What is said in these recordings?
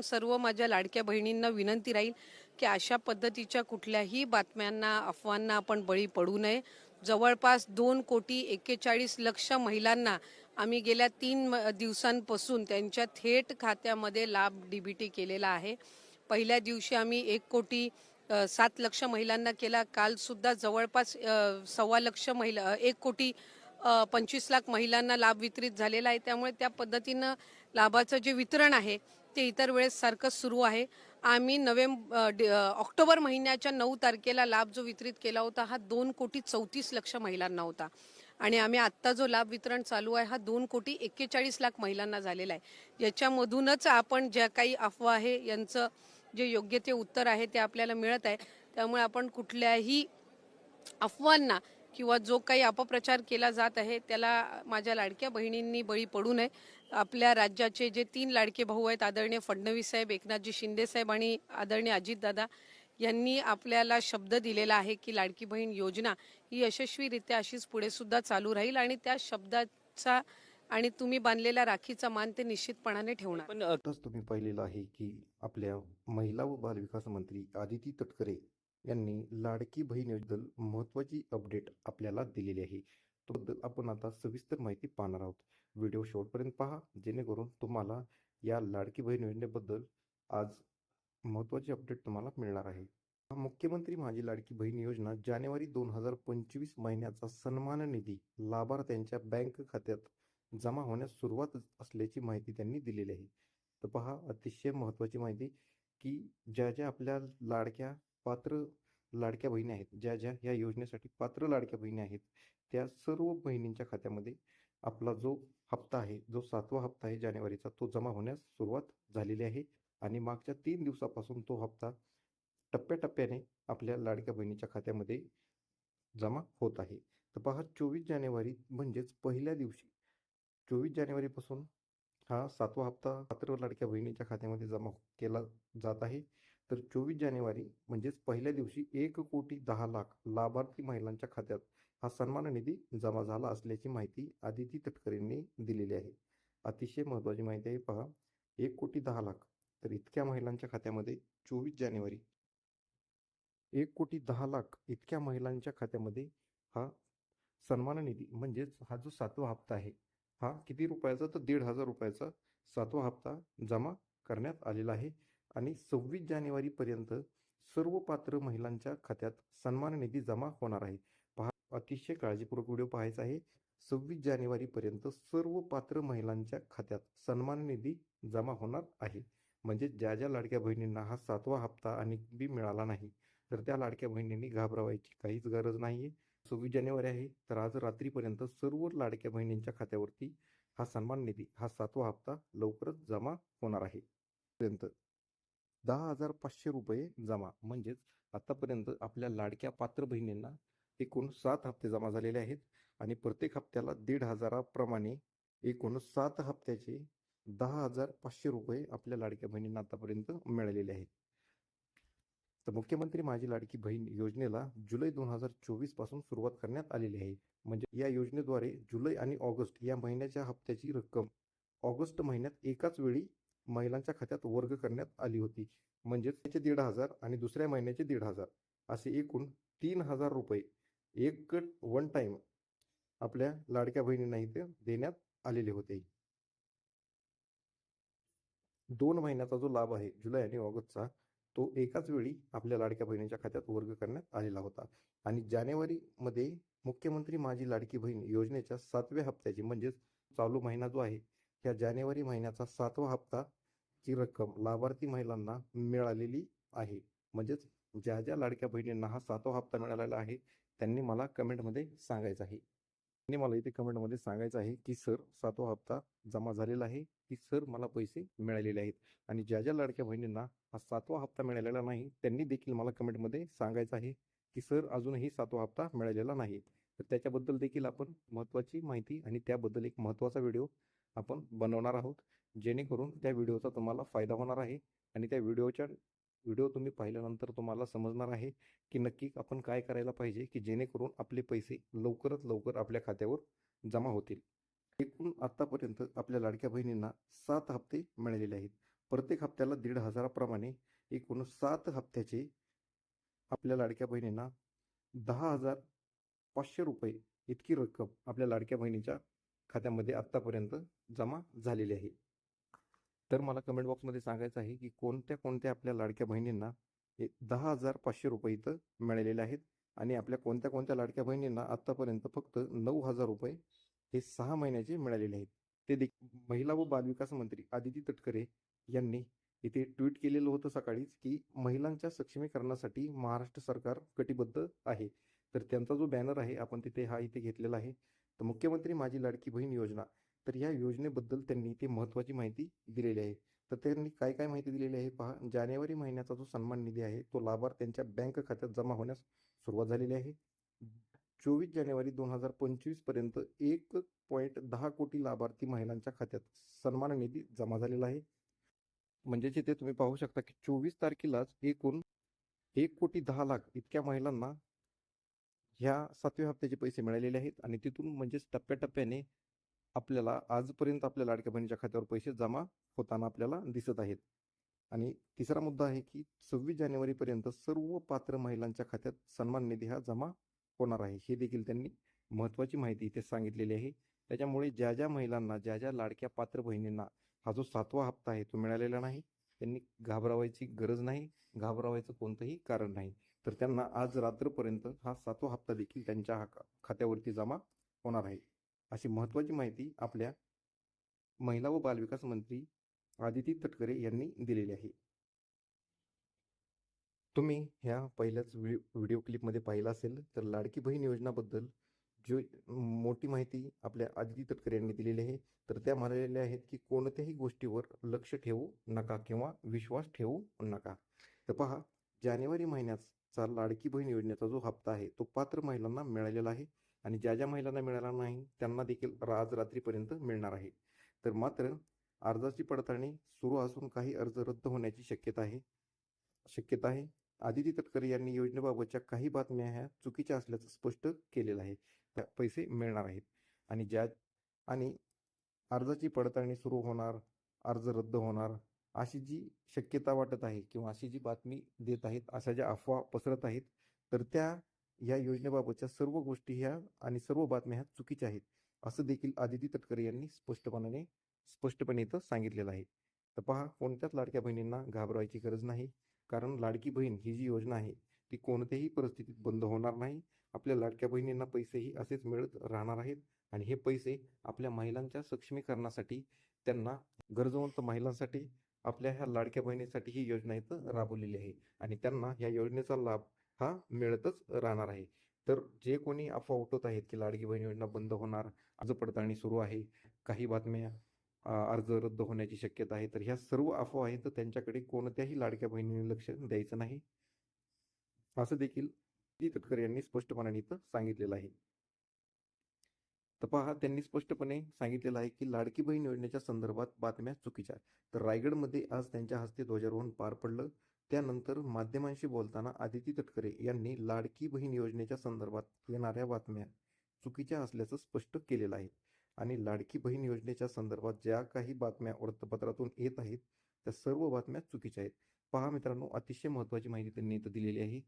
सर्व माझ्या लाडक्या बहिणींना विनंती राहील की अशा पद्धतीच्या कुठल्याही बातम्यांना अफवांना आपण बळी पडू नये. जवळपास दोन कोटी एक्केचाळीस लक्ष महिलांना आम्ही गेल्या तीन दिवसांपासून त्यांच्या थेट खात्यामध्ये लाभ डीबीटी केलेला आहे. पहिल्या दिवशी आम्ही एक कोटी सात लक्ष महिलांना केला. कालसुद्धा जवळपास सव्वा लक्ष महिला एक कोटी पंचवीस लाख महिलांना लाभ वितरित झालेला आहे. त्यामुळे त्या पद्धतीनं लाभाचं जे वितरण आहे ते इतर वेळेस सारखंच सुरू आहे. आम्ही नोव्हेंबर ऑक्टोबर महिन्याच्या नऊ तारखेला लाभ जो वितरित केला होता हा दोन कोटी चौतीस लक्ष महिलांना होता. आणि आम्ही आत्ता जो लाभ वितरण चालू आहे हा दोन कोटी एक्केचाळीस लाख महिलांना झालेला आहे. याच्यामधूनच आपण ज्या काही अफवा आहे यांचं जे योग्य ते उत्तर आहे ते आपल्याला मिळत आहे. त्यामुळे आपण कुठल्याही अफवांना किंवा जो काही अपप्रचार केला जात आहे त्याला माझ्या लाडक्या बहिणींनी बळी पडू नये. आपल्या राज्याचे जे तीन लाडके भाऊ आहेत आदरणीय फडणवीस साहेब एकनाथजी शिंदे साहेब आणि आदरणीय अजितदादा यांनी आपल्याला शब्द दिलेला आहे की लाडकी बहीण योजना ही यशस्वीरित्या अशीच पुढे सुद्धा चालू राहील आणि त्या शब्दाचा आणि तुम्ही बांधलेल्या राखीचा मान ते निश्चितपणाने ठेवणार. पण आताच तुम्ही पाहिलेलं आहे की आपल्या महिला व बालविकास मंत्री आदिती तटकरे यांनी लाडकी बहीण योजनेबद्दल महत्त्वाची अपडेट आपल्याला दिलेली आहे. त्याबद्दल आपण आता सविस्तर माहिती पाहणार आहोत. व्हिडिओ शेवटपर्यंत पहा जेणेकरून तुम्हाला या लाडकी बहीण योजनेबद्दल आज महत्त्वाची अपडेट तुम्हाला मिळणार आहे. मुख्यमंत्री माझी लाडकी बहीण योजना जानेवारी दोन हजार पंचवीस महिन्याचा सन्मान निधी लाभार्थ्यांच्या बँक खात्यात जमा होण्यास सुरुवात असल्याची माहिती त्यांनी दिलेली आहे. तर पहा अतिशय महत्त्वाची माहिती की ज्या ज्या आपल्या लाडक्या पात्र लाडक्या बहिणी आहेत ज्या ज्या या योजनेसाठी पात्र लाडक्या बहिणी आहेत त्या सर्व बहिणींच्या खात्यामध्ये आपला जो हप्ता आहे जो सातवा हप्ता आहे जानेवारीचा तो जमा होण्यास सुरुवात झालेली आहे आणि मागच्या तीन दिवसापासून तो हप्ता टप्प्याटप्प्याने आपल्या लाडक्या बहिणीच्या खात्यामध्ये जमा होत आहे. तर पहा चोवीस जानेवारी म्हणजेच पहिल्या दिवशी चोवीस जानेवारीपासून हा सातवा हप्ता पात्र लाडक्या बहिणीच्या खात्यामध्ये जमा केला जात आहे. तर चोवीस जानेवारी म्हणजेच पहिल्या दिवशी एक कोटी दहा लाख लाभार्थी महिलांच्या खात्यात हा सन्मान निधी जमा झाला असल्याची माहिती आदिती तटकरेंनी दिलेली आहे. अतिशय महत्त्वाची माहिती आहे पहा. एक कोटी दहा लाख. तर इतक्या महिलांच्या खात्यामध्ये चोवीस जानेवारी. एक कोटी दहा लाख इतक्या महिलांच्या खात्यामध्ये हा सन्मान निधी म्हणजेच हा जो सातवा हप्ता आहे हा किती रुपयाचा तर दीड हजार रुपयाचा सातवा हप्ता जमा करण्यात आलेला आहे. आणि सव्वीस जानेवारीपर्यंत सर्व पात्र महिलांच्या खात्यात सन्मान निधी जमा होणार आहे. पहा अतिशय काळजीपूर्वक व्हिडिओ पाहायचा आहे. सव्वीस जानेवारीपर्यंत सर्व पात्र महिलांच्या खात्यात सन्मान निधी जमा होणार आहे. म्हणजे ज्या ज्या लाडक्या बहिणींना हा सातवा हप्ता आणि बी मिळाला नाही तर त्या लाडक्या बहिणींनी घाबरवायची काहीच गरज नाही आहे सव्वीस जानेवारी आहे तर आज रात्रीपर्यंत सर्व लाडक्या बहिणींच्या खात्यावरती हा सन्मान निधी हा सातवा हप्ता लवकरच जमा होणार आहे. पर्यंत दहा हजार पाचशे रुपये जमा. म्हणजेच आतापर्यंत आपल्या लाडक्या पात्र बहिणींना एकूण सात हप्ते जमा झालेले आहेत आणि प्रत्येक हप्त्याला दीड हजाराप्रमाणे एकूण सात हप्त्याचे दहा हजार पाचशे रुपये आपल्या लाडक्या बहिणींना आतापर्यंत मिळालेले आहेत. तर मुख्यमंत्री माझी लाडकी बहीण योजनेला जुलै दोन हजार चोवीसपासून सुरुवात करण्यात आलेली आहे. म्हणजे या योजनेद्वारे जुलै आणि ऑगस्ट या महिन्याच्या हप्त्याची रक्कम ऑगस्ट महिन्यात एकाच वेळी महिलांच्या खात्यात वर्ग करण्यात आली होती. म्हणजेच त्याचे दीड हजार आणि दुसऱ्या महिन्याचे दीड हजार. असे एकूण तीन हजार रुपये एक वन टाइम आपल्या लाडक्या बहिणींना इथे देण्यात आलेले होते. दोन महिन्याचा जो लाभ आहे जुलै आणि ऑगस्टचा तो एकाच वेळी आपल्या लाडक्या बहिणीच्या खात्यात वर्ग करण्यात आलेला होता. आणि जानेवारीमध्ये मुख्यमंत्री माझी लाडकी बहीण योजनेच्या सातव्या हप्त्याची म्हणजेच चालू महिना जो आहे या जानेवारी महिन्याचा सातवा हप्ता ची रक्कम लाभार्थी महिलांना मिळालेली आहे. म्हणजेच ज्या ज्या लाडक्या बहिणींना हा सातवा हप्ता मिळालेला आहे त्यांनी मला कमेंटमध्ये सांगायचं आहे. त्यांनी मला इथे कमेंटमध्ये सांगायचं आहे की सर सातवा हप्ता जमा झालेला आहे. की सर मला पैसे मिळालेले आहेत. आणि ज्या ज्या लाडक्या बहिणींना हा सातवा हप्ता मिळालेला नाही त्यांनी देखील मला कमेंटमध्ये सांगायचं आहे की सर अजूनही सातवा हप्ता मिळालेला नाही. तर त्याच्याबद्दल देखील आपण महत्त्वाची माहिती आणि त्याबद्दल एक महत्त्वाचा व्हिडिओ आपण बनवणार आहोत. जेणेकरून त्या व्हिडिओचा तुम्हाला फायदा होणार आहे आणि त्या व्हिडिओच्या व्हिडिओ तुम्ही पाहिल्यानंतर तुम्हाला समजणार आहे की नक्की आपण काय करायला पाहिजे की जेणेकरून आपले पैसे लवकरात लवकर आपल्या खात्यावर जमा होतील. एकूण आत्तापर्यंत आपल्या लाडक्या बहिणींना सात हप्ते मिळालेले आहेत. प्रत्येक हप्त्याला दीड हजाराप्रमाणे एकूण सात हप्त्याचे आपल्या लाडक्या बहिणींना दहा हजार पाचशे रुपये इतकी रक्कम आपल्या लाडक्या बहिणीच्या खात्यामध्ये आत्तापर्यंत जमा झालेली आहे. तर मला कमेंट बॉक्समध्ये सांगायचं आहे की कोणत्या कोणत्या आपल्या लाडक्या बहिणींना हे दहा हजार पाचशे रुपये इथं मिळालेले आहेत आणि आपल्या कोणत्या कोणत्या लाडक्या बहिणींना आत्तापर्यंत फक्त नऊ हजार रुपये हे सहा महिन्याचे मिळालेले आहेत. ते देखील महिला व बालविकास मंत्री आदिती तटकरे यांनी इथे ट्विट केलेलं होतं सकाळीच की महिलांच्या सक्षमीकरणासाठी महाराष्ट्र सरकार कटिबद्ध आहे. तर त्यांचा जो बॅनर आहे आपण तिथे हा इथे घेतलेला आहे. तर मुख्यमंत्री माझी लाडकी बहीण योजना तर या योजनेबद्दल त्यांनी इथे महत्त्वाची माहिती दिलेली आहे. तर त्यांनी काय काय माहिती दिलेली आहे पहा. जानेवारी महिन्याचा जो सन्मान निधी आहे तो लाभार्थ्यांच्या बँक खात्यात जमा होण्यास सुरुवात झालेली आहे. चोवीस जानेवारी दोन हजार पंचवीसपर्यंत एक पॉईंट दहा कोटी लाभार्थी महिलांच्या खात्यात सन्मान निधी जमा झालेला आहे. म्हणजेच इथे तुम्ही पाहू शकता की चोवीस तारखेलाच एकूण एक कोटी दहा लाख इतक्या महिलांना ह्या सातव्या हप्त्याचे पैसे मिळालेले आहेत आणि तिथून म्हणजेच टप्प्याटप्प्याने आपल्याला आजपर्यंत आपल्या लाडक्या बहिणीच्या खात्यावर पैसे जमा होताना आपल्याला दिसत आहेत. आणि तिसरा मुद्दा आहे की सव्वीस जानेवारीपर्यंत सर्व पात्र महिलांच्या खात्यात सन्मान निधी हा जमा होणार आहे. हे देखील त्यांनी महत्त्वाची माहिती इथे सांगितलेली आहे. त्याच्यामुळे ज्या ज्या महिलांना ज्या ज्या लाडक्या पात्र बहिणींना हा जो सातवा हप्ता आहे तो मिळालेला नाही त्यांनी घाबरावायची गरज नाही घाबरावायचं कोणतंही कारण नाही. तर त्यांना आज रात्रपर्यंत हा सातवा हप्ता देखील त्यांच्या हा खात्यावरती जमा होणार आहे. अशी महत्त्वाची माहिती आपल्या महिला व बालविकास मंत्री आदिती तटकरे यांनी दिलेली आहे. तुम्ही ह्या पहिल्याच व्हिडिओ व्हिडिओ क्लिपमध्ये पाहिला असेल तर लाडकी बहीण योजनाबद्दल जो मोठी माहिती आपल्या आदिती तटकरे यांनी दिलेली आहे तर त्या म्हणालेल्या आहेत की कोणत्याही गोष्टीवर लक्ष ठेवू नका किंवा विश्वास ठेवू नका. तर पहा जानेवारी महिन्यात चा लाडकी बहीण योजनेचा जो हप्ता आहे तो पात्र महिलांना मिळालेला आहे आणि ज्या ज्या महिलांना मिळाला नाही त्यांना देखील आज रात्रीपर्यंत मिळणार आहे. तर मात्र अर्जाची पडताळणी सुरू असून काही अर्ज रद्द होण्याची शक्यता आहे शक्यता आहे. आदिती तटकरे यांनी योजनेबाबतच्या काही बातम्या ह्या चुकीच्या असल्याचं स्पष्ट केलेलं आहे. त्या पैसे मिळणार आहेत आणि ज्या आणि अर्जाची पडताळणी सुरू होणार अर्ज रद्द होणार अशी जी शक्यता वाटत आहे किंवा अशी जी बातमी देत आहेत अशा ज्या अफवा पसरत आहेत तर त्या या योजनेबाबतच्या सर्व गोष्टी ह्या आणि सर्व बातम्या ह्या चुकीच्या आहेत असं देखील आदिती तटकरे यांनी स्पष्टपणाने स्पष्टपणे इथं सांगितलेलं आहे. तर पहा कोणत्याच लाडक्या बहिणींना घाबरवायची गरज नाही कारण लाडकी बहीण ही जी योजना आहे ती कोणत्याही परिस्थितीत बंद होणार नाही. आपल्या लाडक्या बहिणींना पैसेही असेच मिळत राहणार आहेत आणि हे पैसे आपल्या महिलांच्या सक्षमीकरणासाठी त्यांना गरजवंत महिलांसाठी आपल्या ह्या लाडक्या बहिणीसाठी ही योजना इथं राबवलेली आहे आणि त्यांना या योजनेचा लाभ हा मिळतच राहणार आहे. तर जे कोणी अफवा उठवत आहेत की लाडकी बहीण योजना बंद होणार अर्ज पडताळणी सुरू आहे काही बातम्या अर्ज रद्द होण्याची शक्यता आहे तर ह्या सर्व अफवा आहेत तर त्यांच्याकडे कोणत्याही लाडक्या बहिणीने लक्ष द्यायचं नाही. असं देखील तटकर यांनी स्पष्टपणाने इथं सांगितलेलं आहे. तर पहा त्यांनी स्पष्टपणे सांगितलेलं आहे की लाडकी बहीण योजनेच्या संदर्भात बातम्या चुकीच्या तर रायगडमध्ये आज त्यांच्या हस्ते ध्वजारोहण पार पडलं. त्यानंतर माध्यमांशी बोलताना आदिती तटकरे यांनी लाडकी बहीण योजनेच्या संदर्भात येणाऱ्या बातम्या चुकीच्या असल्याचं स्पष्ट केलेलं आहे. आणि लाडकी बहीण योजनेच्या संदर्भात ज्या काही बातम्या वृत्तपत्रातून येत आहेत त्या सर्व बातम्या चुकीच्या आहेत. पहा मित्रांनो अतिशय महत्त्वाची माहिती त्यांनी इथं दिलेली आहे.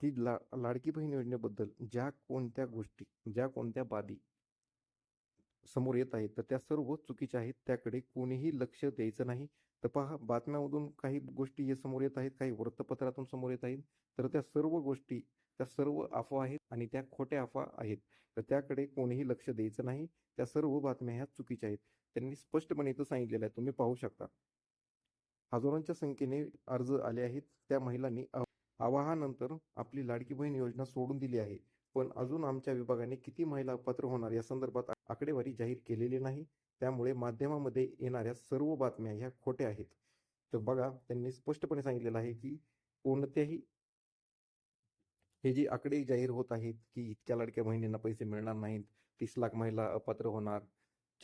ती ला लाडकी बहीण योजनेबद्दल ज्या कोणत्या गोष्टी ज्या कोणत्या बाबी समोर येत आहेत तर त्या सर्व चुकीच्या आहेत. त्याकडे कोणीही लक्ष द्यायचं नाही. तर पहा बातम्यामधून काही गोष्टी हे समोर येत आहेत काही वृत्तपत्रातून समोर येत आहेत तर त्या सर्व गोष्टी त्या सर्व अफवा आहेत आणि त्या खोट्या अफवा आहेत. तर त्याकडे कोणीही लक्ष द्यायचं नाही. त्या सर्व बातम्या ह्या चुकीच्या आहेत. त्यांनी स्पष्टपणे इथं सांगितलेलं आहे. तुम्ही पाहू शकता. हजारोंच्या संख्येने अर्ज आले आहेत. त्या महिलांनी आवाहानंतर आपली लाडकी बहीण योजना सोडून दिली आहे. पण अजून आमच्या विभागाने किती महिला पात्र होणार या संदर्भात आकडेवारी जाहीर केलेली नाही. त्यामुळे माध्यमामध्ये येणाऱ्या सर्व बातम्या ह्या खोट्या आहेत. तर बघा त्यांनी स्पष्टपणे सांगितलेलं आहे की कोणत्याही हे जे आकडे जाहीर होत आहेत की इतक्या लाडक्या बहिणींना पैसे मिळणार नाहीत तीस लाख महिला अपात्र होणार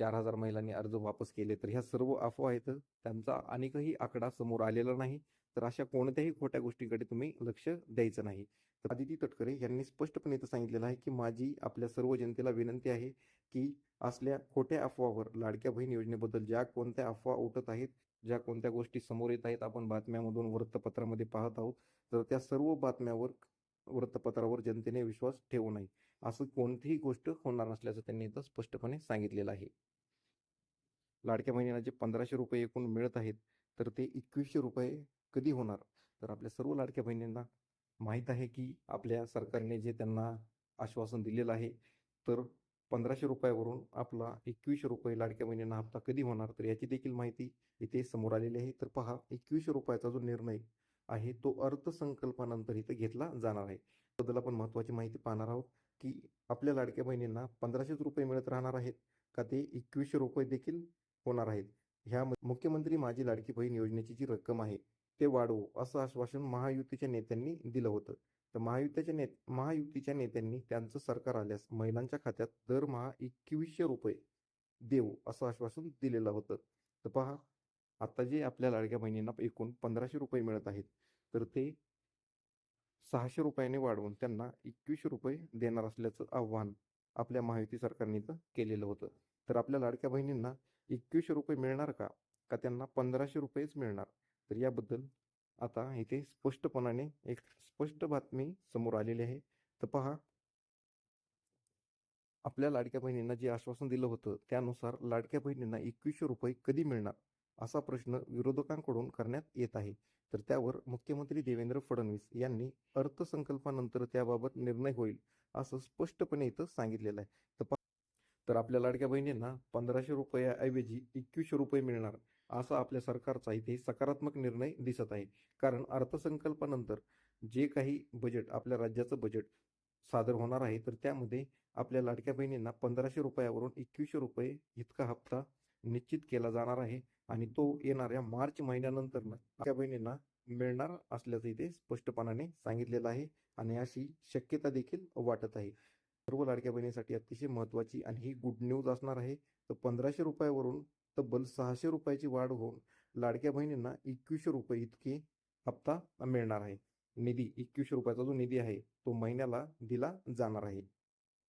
चार हजार महिलांनी अर्ज वापस केले तर ह्या सर्व अफवा आहेत. त्यांचा अनेकही आकडा समोर आलेला नाही. तर अशा कोणत्याही खोट्या गोष्टीकडे तुम्ही लक्ष द्यायचं नाही. तर आदिती तटकरे यांनी स्पष्टपणे इथं सांगितलेलं आहे की माझी आपल्या सर्व जनतेला विनंती आहे की असल्या खोट्या अफवावर लाडक्या बहीण योजनेबद्दल ज्या कोणत्या अफवा उठत आहेत ज्या कोणत्या गोष्टी समोर येत आहेत आपण बातम्यामधून वृत्तपत्रामध्ये पाहत आहोत. तर त्या सर्व बातम्यावर वृत्तपत्रावर जनतेने विश्वास ठेवू नये. असं कोणतीही गोष्ट होणार नसल्याचं त्यांनी इथं स्पष्टपणे सांगितलेलं आहे. लाडक्या बहिणीला जे पंधराशे रुपये एकूण मिळत आहेत तर ते एकवीसशे रुपये कधी होणार? तर आपल्या सर्व लाडक्या बहिणींना माहीत आहे की आपल्या सरकारने जे त्यांना आश्वासन दिलेलं आहे तर पंधराशे रुपयावरून आपला एकवीसशे रुपये लाडक्या बहिणींना हप्ता कधी होणार? तर याची देखील माहिती इथे समोर आलेली आहे. तर पहा एकवीसशे रुपयाचा जो निर्णय आहे तो अर्थसंकल्पानंतर इथं घेतला जाणार आहे. बद्दल आपण महत्त्वाची माहिती पाहणार आहोत की आपल्या लाडक्या बहिणींना पंधराशेच रुपये मिळत राहणार आहेत का ते एकवीसशे रुपये देखील होणार आहेत. ह्या मुख्यमंत्री माझी लाडकी बहीण योजनेची जी रक्कम आहे ते वाढवू असं आश्वासन महायुतीच्या नेत्यांनी दिलं होतं. तर महायुतीच्या नेत महायुतीच्या नेत्यांनी त्यांचं सरकार आल्यास महिलांच्या खात्यात दरमहा एकवीसशे रुपये देऊ असं आश्वासन दिलेलं होतं. तर पहा आता जे आपल्या लाडक्या बहिणींना एकूण पंधराशे रुपये मिळत आहेत तर ते सहाशे रुपयाने वाढवून त्यांना एकवीसशे रुपये देणार असल्याचं आव्हान आपल्या महायुती सरकारने इथं केलेलं होतं. तर आपल्या लाडक्या बहिणींना एकवीसशे रुपये मिळणार का? का त्यांना पंधराशे रुपयेच मिळणार? तर याबद्दल आता इथे स्पष्टपणाने एक स्पष्ट बातमी समोर आलेली आहे. तर पहा. आपल्या लाडक्या बहिणींना जे आश्वासन दिलं होतं त्यानुसार लाडक्या बहिणींना एकवीसशे रुपये कधी मिळणार? असा प्रश्न विरोधकांकडून करण्यात येत आहे. तर त्यावर मुख्यमंत्री देवेंद्र फडणवीस यांनी अर्थसंकल्पानंतर त्याबाबत निर्णय होईल असं स्पष्टपणे इथं सांगितलेलं आहे. तर तर आपल्या लाडक्या बहिणींना पंधराशे रुपयाऐवजी एकवीसशे रुपये मिळणार असा आपल्या सरकारचा इथे सकारात्मक निर्णय दिसत आहे. कारण अर्थसंकल्पानंतर जे काही बजेट आपल्या राज्याचं बजेट सादर होणार आहे तर त्यामध्ये आपल्या लाडक्या बहिणींना पंधराशे रुपयावरून एकवीसशे रुपये इतका हप्ता निश्चित केला जाणार आहे आणि तो येणाऱ्या मार्च महिन्यानंतर लाडक्या बहिणींना मिळणार असल्याचं इथे स्पष्टपणाने सांगितलेलं आहे आणि अशी शक्यता देखील वाटत आहे. सर्व लाडक्या बहिणीसाठी अतिशय महत्त्वाची आणि ही गुड न्यूज असणार आहे. तर पंधराशे रुपयावरून तब्बल सहाशे रुपयाची वाढ होऊन लाडक्या बहिणींना एकवीसशे रुपये इतकी हप्ता मिळणार आहे. निधी एकवीसशे रुपयाचा जो निधी आहे तो महिन्याला दिला जाणार आहे.